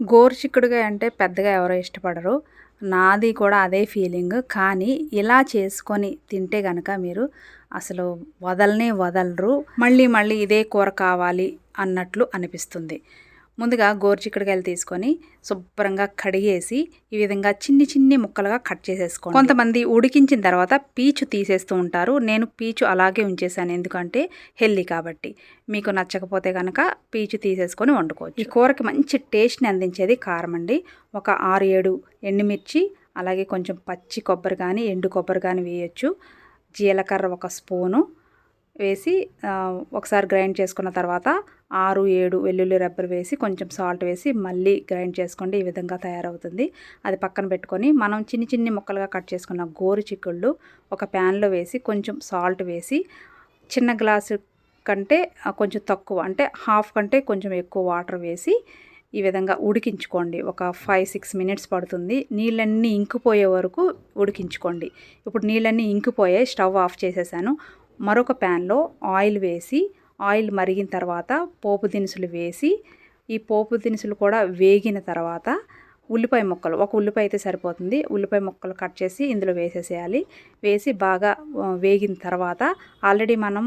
గోరుచిక్కుడుగా అంటే పెద్దగా ఎవరో ఇష్టపడరు. నాది కూడా అదే ఫీలింగ్. కానీ ఇలా చేసుకొని తింటే కనుక మీరు అసలు వదలనే వదలరు. మళ్ళీ మళ్ళీ ఇదే కూర కావాలి అన్నట్లు అనిపిస్తుంది. ముందుగా గోరుచిక్కడికాయలు తీసుకొని శుభ్రంగా కడిగేసి ఈ విధంగా చిన్ని చిన్ని ముక్కలుగా కట్ చేసేసుకోండి. కొంతమంది ఉడికించిన తర్వాత పీచు తీసేస్తూ ఉంటారు. నేను పీచు అలాగే ఉంచేసాను ఎందుకంటే హెల్దీ కాబట్టి. మీకు నచ్చకపోతే కనుక పీచు తీసేసుకొని వండుకోవచ్చు. ఈ కూరకి మంచి టేస్ట్ని అందించేది కారం అండి. ఒక ఆరు ఏడు ఎండుమిర్చి అలాగే కొంచెం పచ్చి కొబ్బరి కానీ ఎండు కొబ్బరి కానీ వేయచ్చు. జీలకర్ర ఒక స్పూను వేసి ఒకసారి గ్రైండ్ చేసుకున్న తర్వాత ఆరు ఏడు వెల్లుల్లి రెబ్బలు వేసి కొంచెం సాల్ట్ వేసి మళ్ళీ గ్రైండ్ చేసుకోండి. ఈ విధంగా తయారవుతుంది. అది పక్కన పెట్టుకొని మనం చిన్ని చిన్ని ముక్కలుగా కట్ చేసుకున్న గోరు చిక్కుళ్ళు ఒక ప్యాన్లో వేసి కొంచెం సాల్ట్ వేసి చిన్న గ్లాసు కంటే కొంచెం తక్కువ అంటే హాఫ్ కంటే కొంచెం ఎక్కువ వాటర్ వేసి ఈ విధంగా ఉడికించుకోండి. ఒక ఫైవ్ సిక్స్ మినిట్స్ పడుతుంది. నీళ్ళన్నీ ఇంకిపోయే వరకు ఉడికించుకోండి. ఇప్పుడు నీళ్ళన్నీ ఇంకిపోయాయి. స్టవ్ ఆఫ్ చేసేసాను. మరొక ప్యాన్లో ఆయిల్ వేసి ఆయిల్ మరిగిన తర్వాత పోపు దినుసులు వేసి ఈ పోపు దినుసులు కూడా వేగిన తర్వాత ఉల్లిపాయ ముక్కలు ఒక ఉల్లిపాయ అయితే సరిపోతుంది. ఉల్లిపాయ ముక్కలు కట్ చేసి ఇందులో వేసేసేయాలి. వేసి బాగా వేగిన తర్వాత ఆల్రెడీ మనం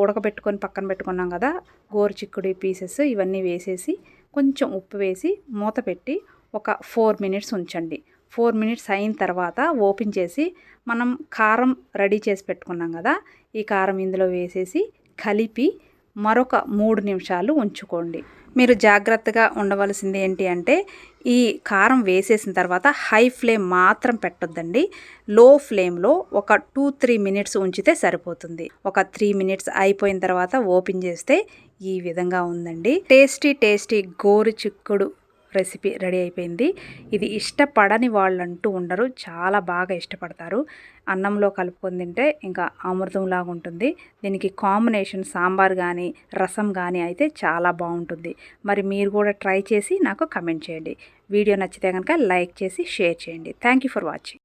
ఉడకబెట్టుకొని పక్కన పెట్టుకున్నాం కదా గోరు చిక్కుడు పీసెస్ ఇవన్నీ వేసేసి కొంచెం ఉప్పు వేసి మూత పెట్టి ఒక ఫోర్ మినిట్స్ ఉంచండి. ఫోర్ మినిట్స్ అయిన తర్వాత ఓపెన్ చేసి మనం కారం రెడీ చేసి పెట్టుకున్నాం కదా ఈ కారం ఇందులో వేసేసి కలిపి మరొక మూడు నిమిషాలు ఉంచుకోండి. మీరు జాగ్రత్తగా ఉండవలసింది ఏంటి అంటే ఈ కారం వేసేసిన తర్వాత హై ఫ్లేమ్ మాత్రం పెట్టొద్దండి. లో ఫ్లేమ్లో ఒక టూ త్రీ మినిట్స్ ఉంచితే సరిపోతుంది. ఒక త్రీ మినిట్స్ అయిపోయిన తర్వాత ఓపెన్ చేస్తే ఈ విధంగా ఉందండి. టేస్టీ టేస్టీ గోరు చిక్కుడు రెసిపీ రెడీ అయిపోయింది. ఇది ఇష్టపడని వాళ్ళు అంటూ ఉండరు. చాలా బాగా ఇష్టపడతారు. అన్నంలో కలుపుకొని తింటే ఇంకా అమృతంలాగా ఉంటుంది. దీనికి కాంబినేషన్ సాంబార్ కానీ రసం కానీ అయితే చాలా బాగుంటుంది. మరి మీరు కూడా ట్రై చేసి నాకు కమెంట్ చేయండి. వీడియో నచ్చితే కనుక లైక్ చేసి షేర్ చేయండి. Thank for watching